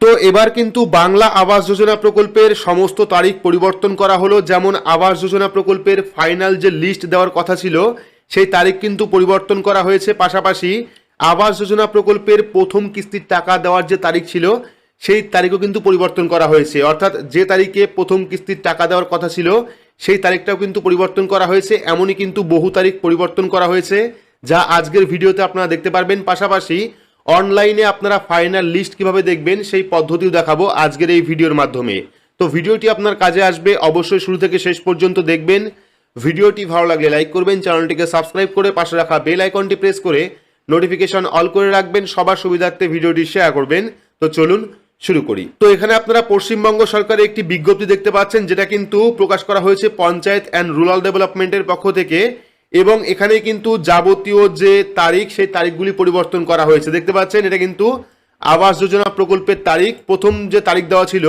তো এবার কিন্তু বাংলা আবাস যোজনা প্রকল্পের সমস্ত তারিখ পরিবর্তন করা হলো। যেমন আবাস যোজনা প্রকল্পের ফাইনাল যে লিস্ট দেওয়ার কথা ছিল, সেই তারিখ কিন্তু পরিবর্তন করা হয়েছে। পাশাপাশি আবাস যোজনা প্রকল্পের প্রথম কিস্তির টাকা দেওয়ার যে তারিখ ছিল, সেই তারিখও কিন্তু পরিবর্তন করা হয়েছে। অর্থাৎ যে তারিখে প্রথম কিস্তির টাকা দেওয়ার কথা ছিল, সেই তারিখটাও কিন্তু পরিবর্তন করা হয়েছে। এমনই কিন্তু বহু তারিখ পরিবর্তন করা হয়েছে, যা আজকের ভিডিওতে আপনারা দেখতে পারবেন। পাশাপাশি অনলাইনে আপনারা ফাইনাল লিস্ট কীভাবে দেখবেন সেই পদ্ধতিও দেখাবো আজকের এই ভিডিওর মাধ্যমে। তো ভিডিওটি আপনার কাজে আসবে, অবশ্যই শুরু থেকে শেষ পর্যন্ত দেখবেন। ভিডিওটি ভালো লাগলে লাইক করবেন, চ্যানেলটিকে সাবস্ক্রাইব করে পাশে রাখা বেল আইকনটি প্রেস করে নোটিফিকেশন অল করে রাখবেন, সবার সুবিধার্থে ভিডিওটি শেয়ার করবেন। তো চলুন শুরু করি। তো এখানে আপনারা পশ্চিমবঙ্গ সরকারের একটি বিজ্ঞপ্তি দেখতে পাচ্ছেন, যেটা কিন্তু প্রকাশ করা হয়েছে পঞ্চায়েত অ্যান্ড রুরাল ডেভেলপমেন্টের পক্ষ থেকে। এবং এখানে কিন্তু যাবতীয় যে তারিখ, সেই তারিখগুলি পরিবর্তন করা হয়েছে। দেখতে পাচ্ছেন, এটা কিন্তু আবাস যোজনা প্রকল্পের তারিখ। প্রথম যে তারিখ দেওয়া ছিল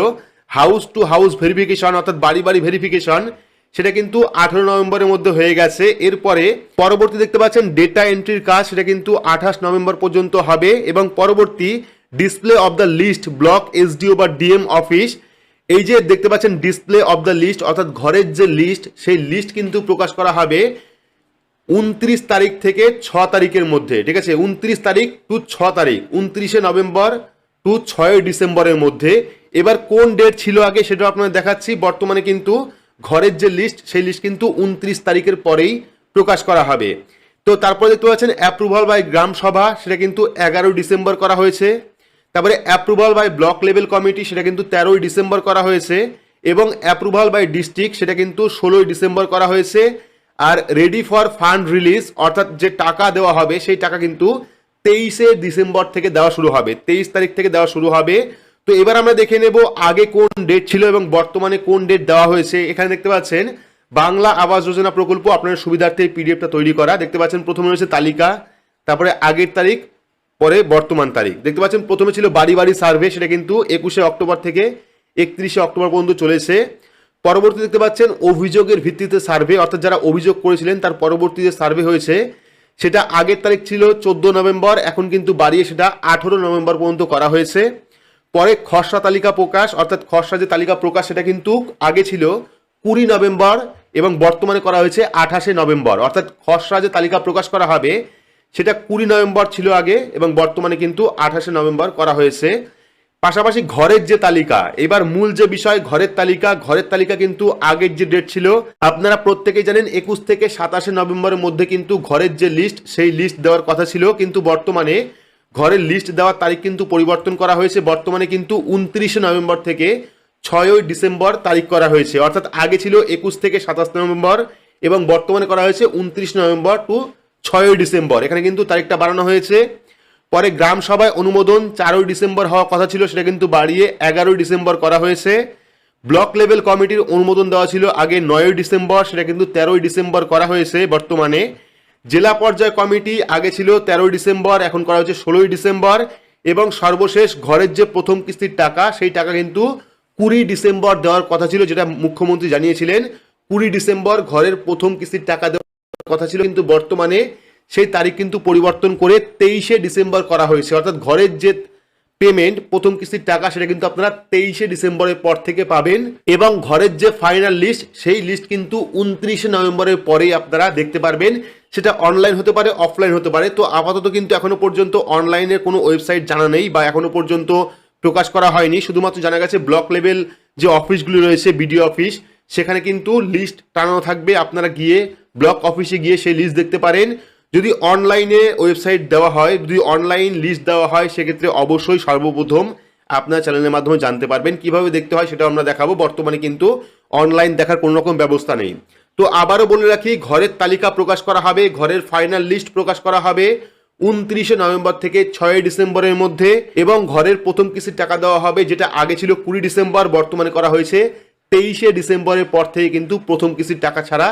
হাউস টু হাউস ভেরিফিকেশন অর্থাৎ বাড়ি বাড়ি ভেরিফিকেশন সেটা কিন্তু আঠারো নভেম্বরের মধ্যে হয়ে গেছে। এরপরে পরবর্তী দেখতে পাচ্ছেন ডেটা এন্ট্রির কাজ, সেটা কিন্তু আঠাশ নভেম্বর পর্যন্ত হবে এবং পরবর্তী display of the list block SDO বা ডিএম অফিস এই যে দেখতে পাচ্ছেন ডিসপ্লে অফ দ্য লিস্ট অর্থাৎ ঘরের যে লিস্ট সেই লিস্ট কিন্তু প্রকাশ করা হবে। উনত্রিশ তারিখ থেকে ছ তারিখের মধ্যে, ঠিক আছে? উনত্রিশ তারিখ টু ছ তারিখ, উনত্রিশে নভেম্বর টু ছয় ডিসেম্বরের মধ্যে। এবার কোন ডেট ছিল আগে সেটা আপনাদের দেখাচ্ছি। বর্তমানে কিন্তু ঘরের যে লিস্ট সেই লিস্ট কিন্তু উনত্রিশ তারিখের পরেই প্রকাশ করা হবে। তো তারপরে দেখতে পাচ্ছেন অ্যাপ্রুভাল বাই গ্রাম সভা, সেটা কিন্তু এগারোই ডিসেম্বর করা হয়েছে। তারপরে approval by block level committee সেটা কিন্তু তেরোই ডিসেম্বর করা হয়েছে। এবং অ্যাপ্রুভাল বাই ডিস্ট্রিক্ট সেটা কিন্তু ষোলোই ডিসেম্বর করা হয়েছে। আর রেডি ফর ফান্ড রিলিজ অর্থাৎ যে টাকা দেওয়া হবে, সেই টাকা কিন্তু তেইশে ডিসেম্বর থেকে দেওয়া শুরু হবে। তেইশ তারিখ থেকে দেওয়া শুরু হবে। তো এবার আমরা দেখে নেব আগে কোন ডেট ছিল এবং বর্তমানে কোন ডেট দেওয়া হয়েছে। এখানে দেখতে পাচ্ছেন, বাংলা আবাস যোজনা প্রকল্প আপনার সুবিধার্থে এই পিডিএফটা তৈরি করা। দেখতে পাচ্ছেন, প্রথমে রয়েছে তালিকা, তারপরে আগের তারিখ, পরে বর্তমান তারিখ। দেখতে পাচ্ছেন, প্রথমে ছিল বাড়ি বাড়ি সার্ভে সেটা কিন্তু একুশে অক্টোবর থেকে একত্রিশে অক্টোবর পর্যন্ত চলেছে। পরবর্তী দেখতে পাচ্ছেন, অভিযোগের ভিত্তিতে সার্ভে, অর্থাৎ যারা অভিযোগ করেছিলেন, তার পরবর্তী যে সার্ভে হয়েছে। সেটা আগের তারিখ ছিল চোদ্দ নভেম্বর, এখন কিন্তু বাড়িয়ে সেটা আঠেরো নভেম্বর পর্যন্ত করা হয়েছে। পরে খসড়া তালিকা প্রকাশ, অর্থাৎ খসড়া যে তালিকা প্রকাশ, সেটা কিন্তু আগে ছিল কুড়ি নভেম্বর এবং বর্তমানে করা হয়েছে আঠাশে নভেম্বর। অর্থাৎ খসড়া যে তালিকা প্রকাশ করা হবে, সেটা কুড়ি নভেম্বর ছিল আগে এবং বর্তমানে কিন্তু আঠাশে নভেম্বর করা হয়েছে। পাশাপাশি ঘরের যে তালিকা, এবার মূল যে বিষয়, ঘরের তালিকা ঘরের তালিকা কিন্তু আগের যে ডেট ছিল, আপনারা প্রত্যেকেই জানেন একুশ থেকে সাতাশে নভেম্বরের মধ্যে কিন্তু ঘরের যে লিস্ট সেই লিস্ট দেওয়ার কথা ছিল, কিন্তু বর্তমানে ঘরের লিস্ট দেওয়ার তারিখ কিন্তু পরিবর্তন করা হয়েছে। বর্তমানে কিন্তু উনত্রিশে নভেম্বর থেকে ছয়ই ডিসেম্বর তারিখ করা হয়েছে। অর্থাৎ আগে ছিল একুশ থেকে সাতাশ নভেম্বর এবং বর্তমানে করা হয়েছে উনত্রিশ নভেম্বর টু ছয়ই ডিসেম্বর। এখানে কিন্তু তারিখটা বাড়ানো হয়েছে। পরে গ্রাম সভায় অনুমোদন, চারই ডিসেম্বর হওয়ার কথা ছিল, সেটা কিন্তু বাড়িয়ে এগারোই ডিসেম্বর করা হয়েছে। ব্লক লেভেল কমিটির অনুমোদন দেওয়া ছিল আগে নয়ই ডিসেম্বর, সেটা কিন্তু তেরোই ডিসেম্বর করা হয়েছে বর্তমানে। জেলা পর্যায় কমিটি আগে ছিল তেরোই ডিসেম্বর, এখন করা হয়েছে ষোলোই ডিসেম্বর, এবং সর্বশেষ ঘরের যে প্রথম কিস্তির টাকা, সেই টাকা কিন্তু কুড়ি ডিসেম্বর দেওয়ার কথা ছিল, যেটা মুখ্যমন্ত্রী জানিয়েছিলেন। কুড়ি ডিসেম্বর ঘরের প্রথম কিস্তির টাকা দেওয়ার কথা ছিল, কিন্তু বর্তমানে সেই তারিখ কিন্তু পরিবর্তন করে তেইশে ডিসেম্বর করা হয়েছে। অর্থাৎ ঘরের যে পেমেন্ট প্রথম কিস্তির টাকা, সেটা কিন্তু আপনারা তেইশে ডিসেম্বরের পর থেকে পাবেন এবং ঘরের যে ফাইনাল লিস্ট সেই লিস্ট কিন্তু উনত্রিশে নভেম্বরের পরেই আপনারা দেখতে পারবেন। সেটা অনলাইন হতে পারে অফলাইন হতে পারে। তো আপাতত কিন্তু এখনও পর্যন্ত অনলাইনের কোনো ওয়েবসাইট জানা নেই বা এখনও পর্যন্ত প্রকাশ করা হয়নি। শুধুমাত্র জানা গেছে ব্লক লেভেল যে অফিসগুলি রয়েছে বিডিও অফিস সেখানে কিন্তু লিস্ট টানানো থাকবে। আপনারা গিয়ে ব্লক অফিসে গিয়ে সেই লিস্ট দেখতে পারেন। যদি অনলাইনে ওয়েবসাইট দেওয়া হয়, যদি অনলাইন লিস্ট দেওয়া হয়, সেক্ষেত্রে অবশ্যই সর্বপ্রথম আপনার চ্যানেলের মাধ্যমে জানতে পারবেন। কীভাবে দেখতে হয় সেটা আমরা দেখাবো। বর্তমানে কিন্তু অনলাইন দেখার কোনো রকম ব্যবস্থা নেই। তো আবারও বলে রাখি, ঘরের তালিকা প্রকাশ করা হবে, ঘরের ফাইনাল লিস্ট প্রকাশ করা হবে উনত্রিশে নভেম্বর থেকে ছয়ই ডিসেম্বরের মধ্যে এবং ঘরের প্রথম কিস্তির টাকা দেওয়া হবে, যেটা আগে ছিল কুড়ি ডিসেম্বর, বর্তমানে করা হয়েছে তেইশে ডিসেম্বরের পর থেকে কিন্তু প্রথম কিস্তির টাকা ছাড়া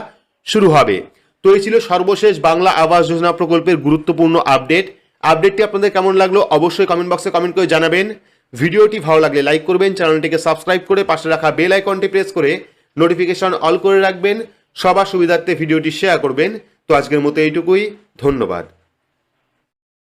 শুরু হবে। তো এই ছিল সর্বশেষ বাংলা আবাস যোজনা প্রকল্পের গুরুত্বপূর্ণ আপডেট। আপডেটটি আপনাদের কেমন লাগল অবশ্যই কমেন্ট বক্সে কমেন্ট করে জানাবেন। ভিডিওটি ভালো লাগলে লাইক করবেন, চ্যানেলটিকে সাবস্ক্রাইব করে পাশে রাখা বেল আইকনটি প্রেস করে নোটিফিকেশন অল করে রাখবেন। সবার সুবিধার্থে ভিডিওটি শেয়ার করবেন। তো আজকের মতো এইটুকুই, ধন্যবাদ।